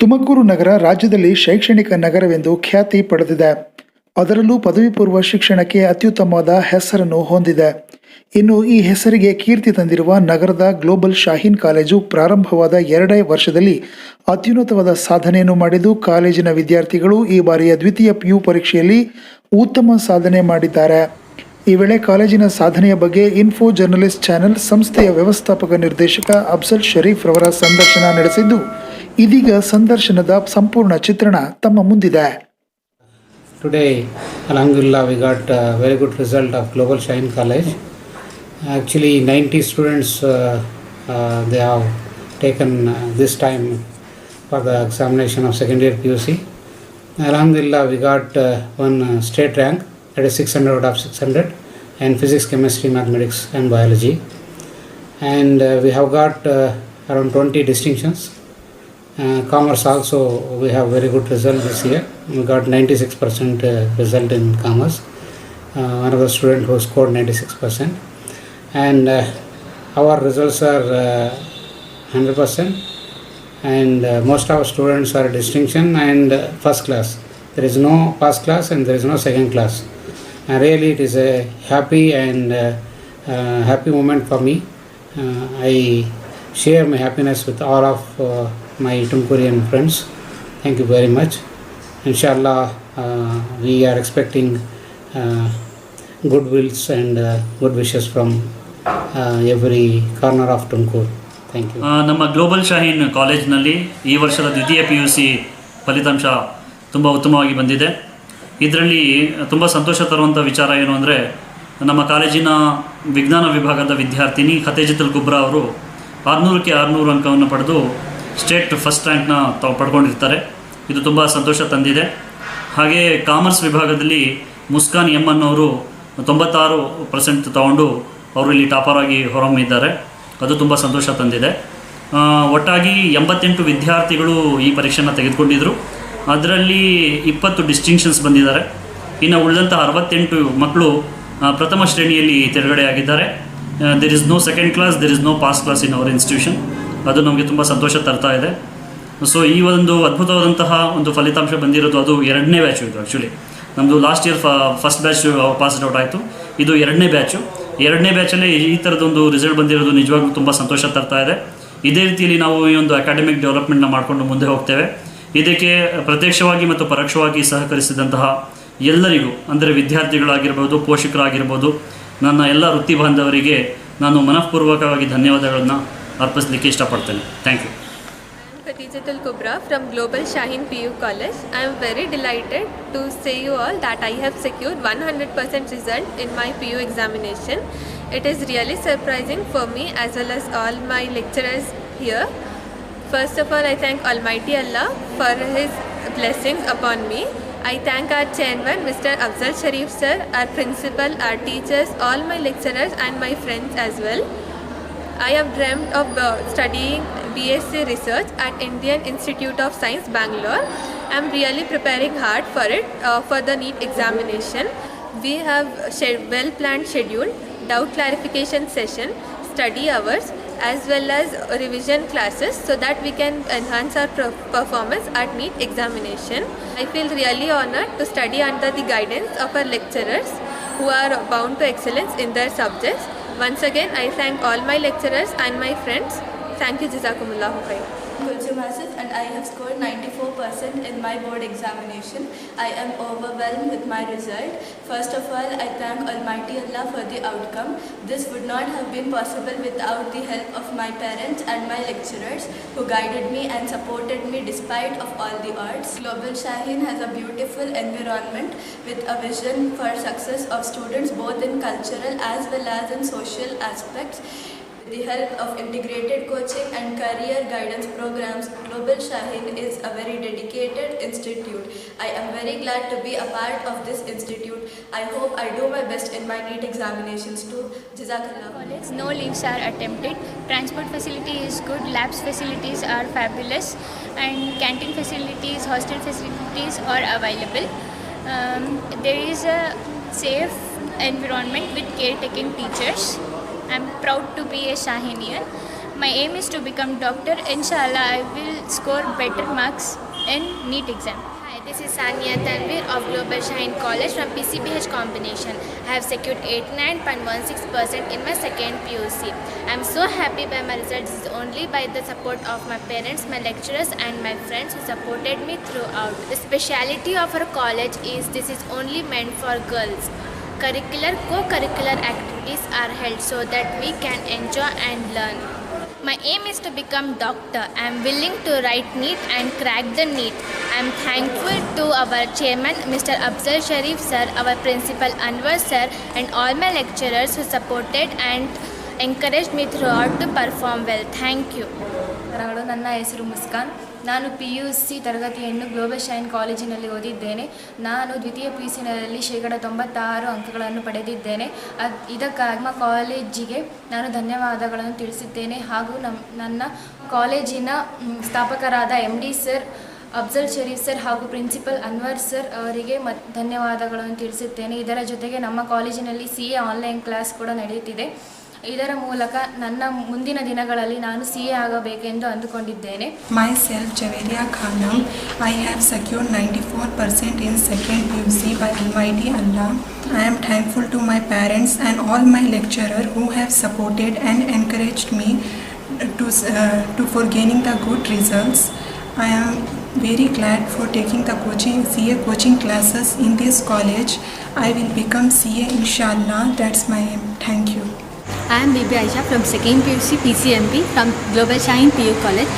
ತುಮಕೂರು ನಗರ ರಾಜ್ಯದಲ್ಲಿ ಶೈಕ್ಷಣಿಕ ನಗರವೆಂದು ಖ್ಯಾತಿ ಪಡೆದಿದೆ. ಅದರಲ್ಲೂ ಪದವಿ ಪೂರ್ವ ಶಿಕ್ಷಣಕ್ಕೆ ಅತ್ಯುತ್ತಮವಾದ ಹೆಸರನ್ನು ಹೊಂದಿದೆ. ಇನ್ನು ಈ ಹೆಸರಿಗೆ ಕೀರ್ತಿ ತಂದಿರುವ ನಗರದ ಗ್ಲೋಬಲ್ ಶಾಹೀನ್ ಕಾಲೇಜು ಪ್ರಾರಂಭವಾದ ಎರಡೇ ವರ್ಷದಲ್ಲಿ ಅತ್ಯುನ್ನತವಾದ ಸಾಧನೆಯನ್ನು ಮಾಡಿದ್ದು ಕಾಲೇಜಿನ ವಿದ್ಯಾರ್ಥಿಗಳು ಈ ಬಾರಿಯ ದ್ವಿತೀಯ ಪಿಯು ಪರೀಕ್ಷೆಯಲ್ಲಿ ಉತ್ತಮ ಸಾಧನೆ ಮಾಡಿದ್ದಾರೆ. ಈ ವೇಳೆ ಕಾಲೇಜಿನ ಸಾಧನೆಯ ಬಗ್ಗೆ ಇನ್ಫೋ ಜರ್ನಲಿಸ್ಟ್ ಚಾನೆಲ್ ಸಂಸ್ಥೆಯ ವ್ಯವಸ್ಥಾಪಕ ನಿರ್ದೇಶಕ ಅಫ್ಸಲ್ ಶರೀಫ್ ರವರ ಸಂದರ್ಶನ ನಡೆಸಿದ್ದು ಇದೀಗ ಸಂದರ್ಶನದ ಸಂಪೂರ್ಣ ಚಿತ್ರಣ ತಮ್ಮ ಮುಂದಿದೆ. Today ಅಲಹಮದುಲ್ಲಾ we got very good result of global shine college actually ninety students they have taken this time for the examination of second year P U C ಅಲಹಮ್ದುಲ್ಲಾ we got one state rank it is six hundred out of six hundred and physics chemistry mathematics and biology and we have got around twenty distinctions commerce also we have very good result this year. We got 96% uh, result in commerce. Uh, the student who scored 96%, and uh, our results are uh, 100%. And uh, most of our students are distinction and uh, first class. There is no first class and there is no second class. And really, it is a happy and uh, uh, happy moment for me. Uh, I share my happiness with all of uh, my Tumkurian friends. Thank you very much. Inshallah, uh, we are expecting uh, good wills and uh, good wishes from uh, every corner you. ಆ, ನಮ್ಮ global Shaheen ಕಾಲೇಜ್ನಲ್ಲಿ ಈ ವರ್ಷದ ದ್ವಿತೀಯ P U C ಫಲಿತಾಂಶ ತುಂಬ ಉತ್ತಮವಾಗಿ ಬಂದಿದೆ ಇದರಲ್ಲಿ ತುಂಬ ಸಂತೋಷ ತರುವಂಥ ವಿಚಾರ ಏನು ಅಂದರೆ ನಮ್ಮ ಕಾಲೇಜಿನ ವಿಜ್ಞಾನ ವಿಭಾಗದ ವಿದ್ಯಾರ್ಥಿನಿ ಖತೇಜಿತಲ್ ಕುಬ್ರಾ ಅವರು ಆರುನೂರಕ್ಕೆ ಆರುನೂರು ಅಂಕವನ್ನು ಪಡೆದು ಸ್ಟೇಟ್ ಫಸ್ಟ್ ರ್ಯಾಂಕ್ನ ತಾವು ಪಡ್ಕೊಂಡಿರ್ತಾರೆ. ಇದು ತುಂಬ ಸಂತೋಷ ತಂದಿದೆ. ಹಾಗೆ ಕಾಮರ್ಸ್ ವಿಭಾಗದಲ್ಲಿ ಮುಸ್ಕಾನ್ ಎಂ ಅನ್ನೋರು ತೊಂಬತ್ತಾರು ಪರ್ಸೆಂಟ್ ತಗೊಂಡು ಅವರು ಇಲ್ಲಿ ಟಾಪರ್ ಆಗಿ ಹೊರಹೊಮ್ಮಿದ್ದಾರೆ. ಅದು ತುಂಬ ಸಂತೋಷ ತಂದಿದೆ. ಒಟ್ಟಾಗಿ ಎಂಬತ್ತೆಂಟು ವಿದ್ಯಾರ್ಥಿಗಳು ಈ ಪರೀಕ್ಷೆನ ತೆಗೆದುಕೊಂಡಿದ್ದರು ಅದರಲ್ಲಿ ಇಪ್ಪತ್ತು ಡಿಸ್ಟಿಂಕ್ಷನ್ಸ್ ಬಂದಿದ್ದಾರೆ. ಇನ್ನು ಉಳಿದಂಥ ಅರವತ್ತೆಂಟು ಮಕ್ಕಳು ಪ್ರಥಮ ಶ್ರೇಣಿಯಲ್ಲಿ ತೆರಗಡೆಯಾಗಿದ್ದಾರೆ. There is no second class there is no pass class in our institution ಅದು ನಮಗೆ ತುಂಬ ಸಂತೋಷ ತರ್ತಾ ಇದೆ. ಸೊ ಈ ಒಂದು ಅದ್ಭುತವಾದಂತಹ ಒಂದು ಫಲಿತಾಂಶ ಬಂದಿರೋದು ಅದು ಎರಡನೇ ಬ್ಯಾಚು ಇದು ಆ್ಯಕ್ಚುಲಿ ನಮ್ಮದು last year first batch passed out ಆಯಿತು. ಇದು ಎರಡನೇ ಬ್ಯಾಚು ಎರಡನೇ ಬ್ಯಾಚಲ್ಲಿ ಈ ಥರದೊಂದು ರಿಸಲ್ಟ್ ಬಂದಿರೋದು ನಿಜವಾಗ್ಲೂ ತುಂಬ ಸಂತೋಷ ತರ್ತಾ ಇದೆ. ಇದೇ ರೀತಿಯಲ್ಲಿ ನಾವು ಈ ಒಂದು ಅಕಾಡೆಮಿಕ್ ಡೆವಲಪ್ಮೆಂಟ್ನ ಮಾಡಿಕೊಂಡು ಮುಂದೆ ಹೋಗ್ತೇವೆ. ಇದಕ್ಕೆ ಪ್ರತ್ಯಕ್ಷವಾಗಿ ಮತ್ತು ಪರೋಕ್ಷವಾಗಿ ಸಹಕರಿಸಿದಂತಹ ಎಲ್ಲರಿಗೂ, ಅಂದರೆ ವಿದ್ಯಾರ್ಥಿಗಳಾಗಿರ್ಬೋದು, ಪೋಷಕರಾಗಿರ್ಬೋದು, ನನ್ನ ಎಲ್ಲ ವೃತ್ತಿ ಬಾಂಧವರಿಗೆ ನಾನು ಮನಃಪೂರ್ವಕವಾಗಿ ಧನ್ಯವಾದಗಳನ್ನು ಅರ್ಪಿಸಲಿಕ್ಕೆ ಇಷ್ಟಪಡ್ತೇನೆ thank you Khadijatul Kubra from Global Shaheen PU College. I am very delighted to say you all that I have secured 100% result in my PU examination. It is really surprising for me as well as all my lecturers here. First of all, I thank Almighty Allah for His blessings upon me. I thank our chairman, Mr. Afzal Sharif sir, our principal, our teachers, all my lecturers and my friends as well. I have dreamt of uh, studying BSc Research at Indian Institute of Science, Bangalore. I'm really preparing hard for it uh, for the NEET examination. We have well-planned schedule, doubt clarification session, study hours, as well as revision classes, so that we can enhance our performance at NEET examination. I feel really honored to study under the guidance of our lecturers who are bound to excellence in their subjects. Once again, I thank all my lecturers and my friends. Thank you, Jazakumullahu khair. Kulsum Asif and I have scored 94% in my board examination. I am overwhelmed with my result. First of all, I thank Almighty Allah for the outcome. This would not have been possible without the help of my parents and my lecturers who guided me and supported me despite of all the odds. Global Shaheen has a beautiful environment with a vision for success of students both in cultural as well as in social aspects. With the help of integrated coaching and career guidance programs, Global Shaheen is a very dedicated institute. I am very glad to be a part of this institute. I hope I do my best in my NEET examinations too. Jazakallah. no leaves are attempted transport facility is good labs facilities are fabulous and canteen facilities hostel facilities are available um, there is a safe environment with caretaking teachers i'm proud to be a shahinian My aim is to become doctor. Inshallah, I will score better marks in NEET exam. Hi, this is Sania Tanvir of Global Shine College from PCBH combination. I have secured 89.16% in my second PUC. I am so happy by my results. Is only by the support of my parents, my lecturers, and my friends who supported me throughout. The speciality of our college is this is only meant for girls. Curricular, co-curricular activities are held so that we can enjoy and learn. My aim is to become doctor. I am willing to write NEET and crack the NEET. I am thankful to our chairman, Mr. Afzal Sharif sir, our principal Anwar sir, and all my lecturers who supported and encouraged me throughout to perform well. Thank you. ನಮಸ್ಕಾರಗಳು ನನ್ನ ಹೆಸರು ಮುಸ್ಕಾನ್. ನಾನು P U C ತರಗತಿಯನ್ನು global shine ಕಾಲೇಜಿನಲ್ಲಿ ಓದಿದ್ದೇನೆ. ನಾನು ದ್ವಿತೀಯ P U ಸಿನಲ್ಲಿ ಶೇಕಡ ತೊಂಬತ್ತಾರು ಅಂಕಗಳನ್ನು ಪಡೆದಿದ್ದೇನೆ. ಅದ್, ಇದಕ್ಕಾಗಿ ನಮ್ಮ ಕಾಲೇಜಿಗೆ ನಾನು ಧನ್ಯವಾದಗಳನ್ನು ತಿಳಿಸುತ್ತೇನೆ. ಹಾಗೂ ನಮ್ಮ ನನ್ನ ಕಾಲೇಜಿನ ಸ್ಥಾಪಕರಾದ M D sir Afzal Sharif sir ಹಾಗೂ ಪ್ರಿನ್ಸಿಪಲ್ ಅನ್ವರ್ ಸರ್ ಅವರಿಗೆ ಮತ್ ಧನ್ಯವಾದಗಳನ್ನು ತಿಳಿಸುತ್ತೇನೆ. ಇದರ ಜೊತೆಗೆ ನಮ್ಮ ಕಾಲೇಜಿನಲ್ಲಿ ಸಿ ಎ ಆನ್ಲೈನ್ ಕ್ಲಾಸ್ ಕೂಡ ನಡೆಯುತ್ತಿದೆ. ಇದರ ಮೂಲಕ ನನ್ನ ಮುಂದಿನ ದಿನಗಳಲ್ಲಿ ನಾನು ಸಿ ಎ ಆಗಬೇಕೆಂದು ಅಂದುಕೊಂಡಿದ್ದೇನೆ. Myself Javeria Khanam I have secured ninety four percent in second U C by almighty Allah I am thankful to my parents and all my lecturer who have supported and encouraged me to to for gaining the good results I am for taking the coaching C A coaching classes in this college I will become C A inshallah. That's that's my thank you I am Bibi Aisha from 2nd PUC PCMP from Global Shine PU College.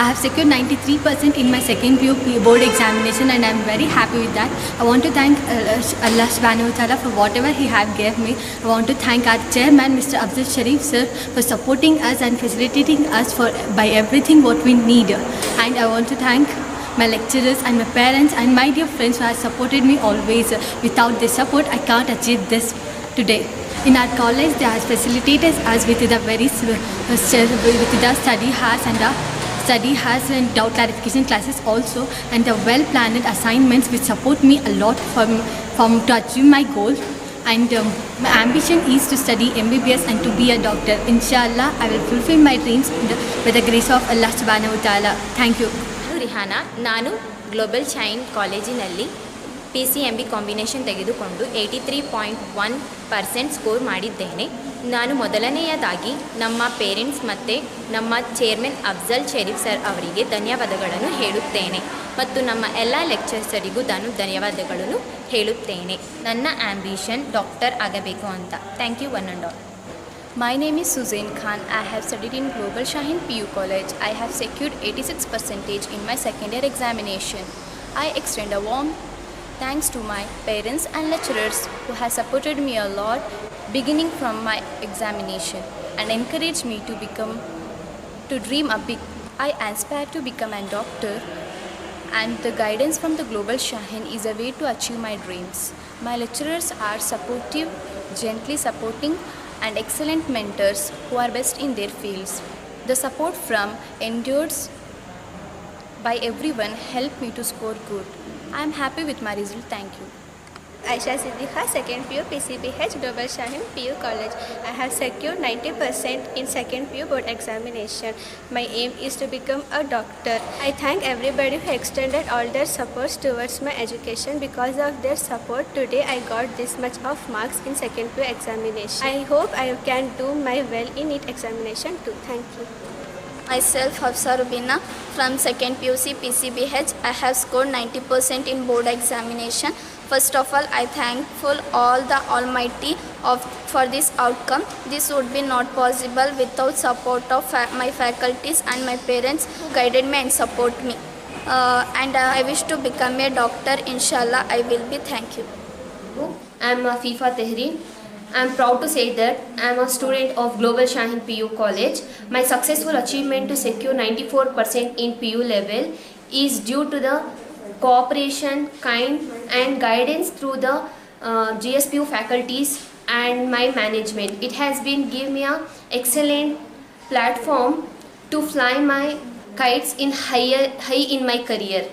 I have secured 93% in my second PU board examination and I am very happy with that. I want to thank uh, Allah subhanahu wa ta'ala for whatever He have gave me. I want to thank our chairman Mr. Abdul Sharif sir for supporting us and facilitating us for by everything what we need. And I want to thank my lecturers and my parents and my dear friends who have supported me always. Without their support, I can't achieve this today In our college, they have facilitated us with the very s- uh, st- with the study hours and the study hours and doubt clarification classes also, and the well-planned assignments which support me a lot from from to achieve my goal. And um, my ambition is to study MBBS and to be a doctor. Inshallah, I will fulfill my dreams with the, with the grace of Allah Subhanahu wa Taala. Thank you. ನಾನು ರಿಹಾನಾ ನಾನು global shine ಕಾಲೇಜಿನಲ್ಲಿ P C M B combination ತೆಗೆದುಕೊಂಡು eighty three point one percent score ಮಾಡಿದ್ದೇನೆ ನಾನು ಮೊದಲನೆಯದಾಗಿ ನಮ್ಮ parents ಮತ್ತು ನಮ್ಮ ಚೇರ್ಮನ್ ಅಫ್ಜಲ್ ಶರೀಫ್ ಸರ್ ಅವರಿಗೆ ಧನ್ಯವಾದಗಳನ್ನು ಹೇಳುತ್ತೇನೆ ಮತ್ತು ನಮ್ಮ ಎಲ್ಲ ಲೆಕ್ಚರ್ಸರಿಗೂ ನಾನು ಧನ್ಯವಾದಗಳನ್ನು ಹೇಳುತ್ತೇನೆ ನನ್ನ ಆ್ಯಂಬಿಷನ್ ಡಾಕ್ಟರ್ ಆಗಬೇಕು ಅಂತ thank you one and all My name is Suzanne Khan. I have studied in Global Shaheen PU College. I have secured 86 percentage in my second year examination. I extend a warm thanks to my parents and lecturers who have supported me a lot beginning from my examination and encouraged me to become to dream a big. I aspire to become a doctor and the guidance from the Global Shaheen is a way to achieve my dreams. My lecturers are supportive, gently supporting, and excellent mentors who are best in their fields. The support from endures by everyone helped me to score good. I am happy with my result. Thank you. Aisha Siddiqa, second PU PCBH Global Shaheen PU College. I have secured 90% in second PU board examination. My aim is to become a doctor. I thank everybody who extended all their support towards my education. Because of their support, today I got this much of marks in second PU examination. I hope I can do my well in it examination too. Thank you. Myself Hafsa Rubina from 2nd PUC PCBH. I have scored 90% in board examination. First of all, I thankful all the Almighty of for this outcome. This would be not possible without support of fa- my faculties and my parents who guided me and support me. Uh, and uh, I wish to become a doctor. Inshallah, I will be. Thank you. I'm Afifa Tehri. I'm proud to say that I'm a student of Global Shaheen PU College. My successful achievement to secure 94% in PU level is due to the cooperation, kind and guidance through the uh, GSPU faculties and my management. It has been give me a excellent platform to fly my kites in higher high in my career.